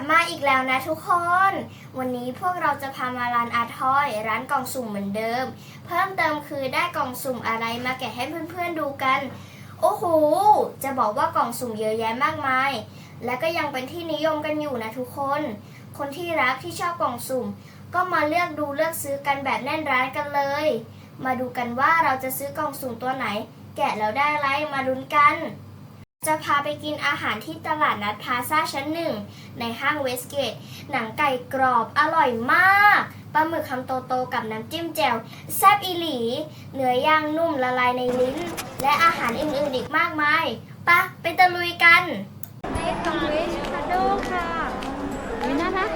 บมาอีกแล้วนะทุกคน วันนี้พวกเราจะพามาร้านอาทอย ร้านกล่องสุ่มเหมือนเดิม เพิ่มเติมคือได้กล่องสุ่มอะไรมาแกะให้เพื่อนๆดูกัน โอ้โห จะบอกว่ากล่องสุ่มเยอะแยะมากมาย และก็ยังเป็นที่นิยมกันอยู่นะทุกคน คนที่รักที่ชอบกล่องสุ่ม ก็มาเลือกดูเลือกซื้อกันแบบแน่นร้านกันเลย มาดูกันว่าเราจะซื้อกล่องสุ่มตัวไหน แกะแล้วได้อะไรมาลุ้นกัน จะพาไปกินอาหารที่ตลาดนัดพลาซ่าชั้นหนึ่ง ในห้างเวสเกต หนังไก่กรอบอร่อยมากปลาหมึกคำโตๆกับน้ำจิ้มแจ่วแซ่บอีหลี เนื้อย่างนุ่มละลายในลิ้น และอาหารอื่นๆอีกมากมายปะไปตะลุยกันนี่ของวิชคาโดค่ะวิน่ารัก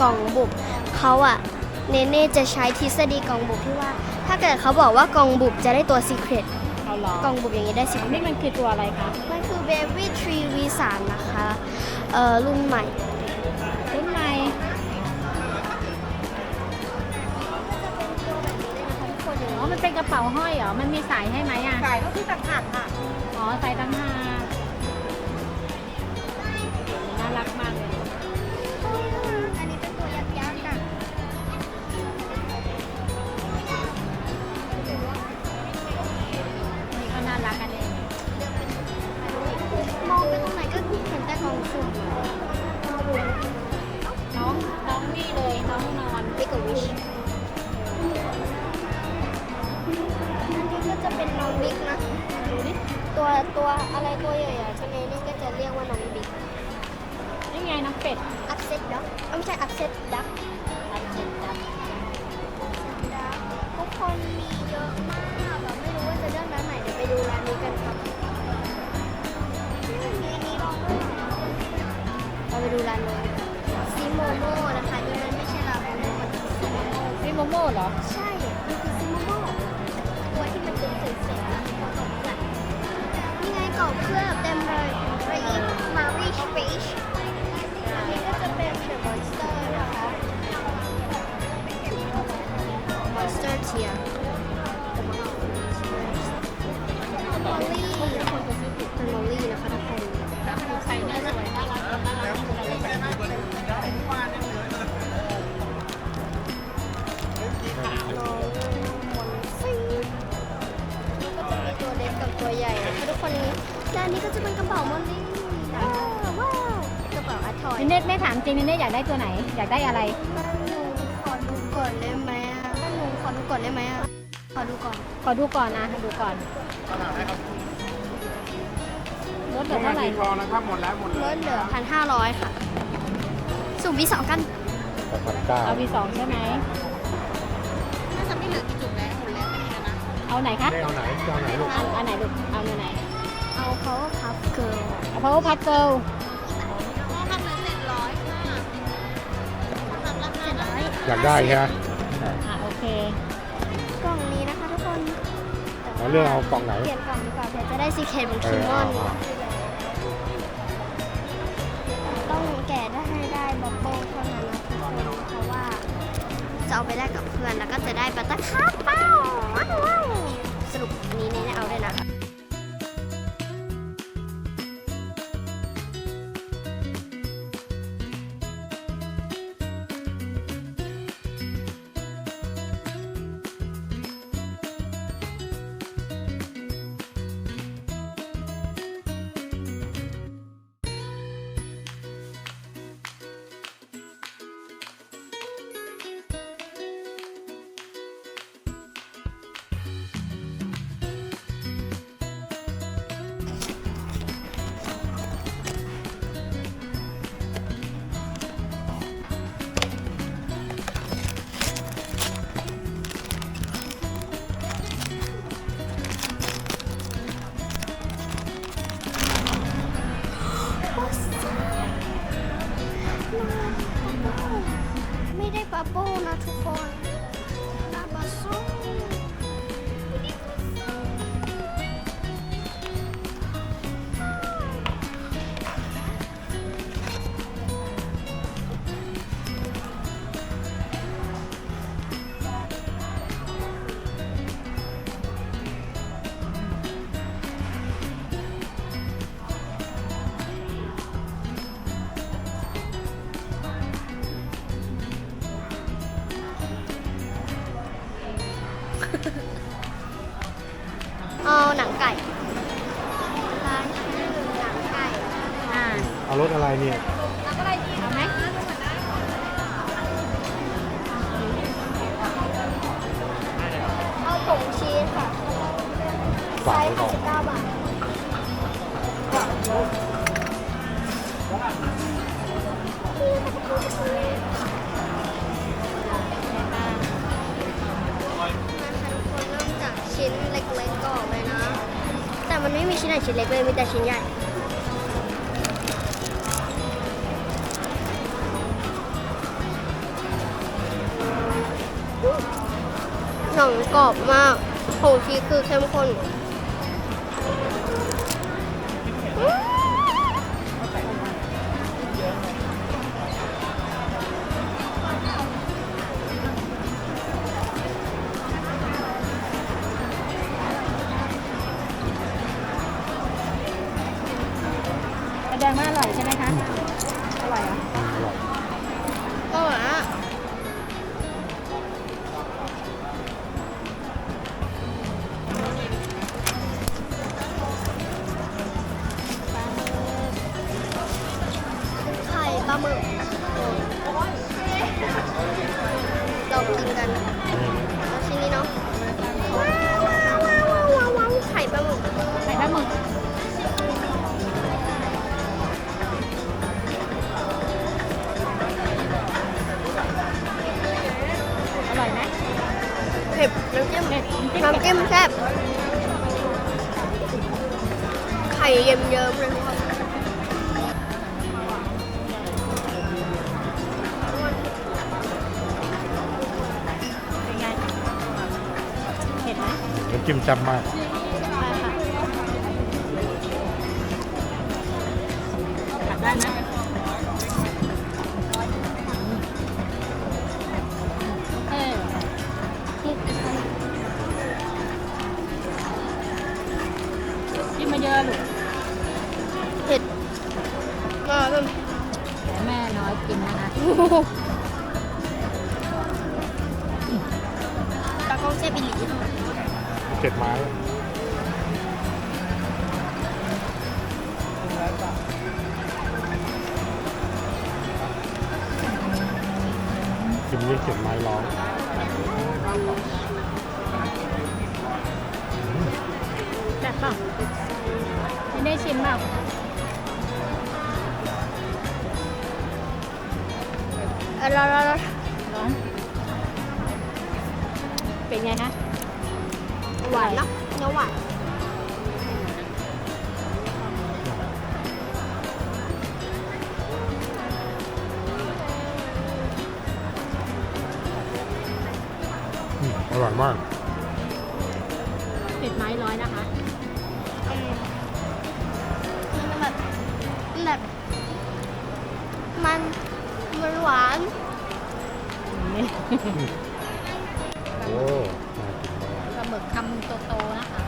กล่องบุบเขาอะเนเน่จะใช้ทฤษฎีกล่องบุบที่ว่า ถ้าเกิดเขาบอกว่ากล่องบุบจะได้ตัวซีเครตเอาเหรอกล่องบุบอย่างนี้ได้ซีเครนี่ตมันคือตัวอะไรคะมันคือ Baby Tree V3 นะคะเอ่อรุ่นใหม่ รุ่นใหม่อ๋อมันเป็นกระเป๋าห้อยเหรอ มันมีสายให้ไหมอะขายก็คือต่างหากค่ะ อ๋อ สายตั้งหาก ตัวตัวอะไรตัวใหญ่ๆใช่ไหมนี่ก็จะเรียกว่าน้องบิ๊กนี่ไงน้องเป็ด อัพเซตด็อกไม่ใช่อัพเซตดักอันเจ็ดดับทุกคนมีเยอะมากแบบไม่รู้ว่าจะเลือกร้านไหนเดี๋ยวไปดูร้านนี้กันครับมีอันนี้ลองด้วยเราไปดูร้านโน้นซิโมโมนะคะนี่มันไม่ใช่ลาโมโมมันคือซิโมโมนี่โมโม่เหรอ ใช่มันคือซิโมโมตัวที่มันเป็นเศษๆ กล่องเคลือบเต็มเลยไรอีกมารีชเฟชอันนี้ก็จะเป็นเดอะมอนสเตอร์นะคะ Monster Tier มอลลี่เป็นมอลลี่นะคะทุกคนใส่เนี่ยสวยน่ารัก ตัวใหญ่นะคะทุกคนด้านนี้ก็จะเป็นกระเป๋ามอลลี่ว้าวว้าวกระเป๋าอัททอยนิเนตไม่ถามจริงนิเนตอยากได้ตัวไหน อยากได้อะไรบ้านหนูขอดูก่อนได้ไหมอะบ้านหนูขอดูก่อนได้ไหมอะขอดูก่อนขอดูก่อนนะดูก่อนลดเหลือเท่าไหร่ทองนะครับหมดแล้วหมดลดเหลือพันห้าร้อยค่ะ สุ่มวีสองกันแปดพันเก้าเอา V2 ใช่ไหม เอาไหนคะ ได้เอาไหนจะเอาไหนลูกเอาอันไหนลูก เอาอันไหน เอา power puff girl เอา Power Puff Girl พ่อทำเหลือเจ็ดร้อยค่ะทำราคาเจ็ดร้อยอยากได้ใช่ไหมอะโอเค กล่องนี้นะคะทุกคนแต่เราว่าเลือกเอากล่องไหน เปลี่ยนกล่องดีกว่าเผื่อจะได้ซีเคทเหมือนคิมมอนเออเอาต้องแกะได้ให้ได้บับเบิ้ลเท่านั้นนะทุกคนเพราะว่าจะเอาไปได้กับเพื่อนแล้วก็จะได้บัตเตอร์คัพ เอาหนังไก่ร้านชื่อหนังไก่อ่าเอารถอะไรเนี่ยเอาไหมเอาผงชีสค่ะไซฝากส์ไว้ก่อน59บาท ชิ้นเล็กๆก่อนเลยนะ แต่มันไม่มีชิ้นไหนชิ้นเล็กเลยมีแต่ชิ้นใหญ่หนังกรอบมากของชีคือเข้มข้น ใช่ไหมคะ อร่อยเหรออร่อยอร่อยอะไข่ปลาหมึกเรากินกันเอาชิ้นนี้เนาะว้าวว้าวว้าวว้าวว้าวว้าวไข่ปลาหมึก ไข่ปลาหมึก น้ำจิ้มเผ็ดน้ำจิ้มน้ำจิ้มแซ่บไข่เยิ้มๆเลยครับเป็นไงเผ็ดไหมน้ำจิ้มแซ่บมาก กินมาเยอะลูกเผ็ดมากเลยแม่น้อยกินนะคะตากล้องเซบิลิเจ็ดไม้กินนี่เจ็ดไม้ร้องแบบเปล่าไม่ได้ชิมเปล่าเออร้อนร้อนร้อนร้อน เป็นไงคะ หวานเนาะเนื้อหวานอืมอร่อยมาก แบบ มันมันหวานนี่โอ้น่ากินมากปลาหมึกคำโตๆนะคะ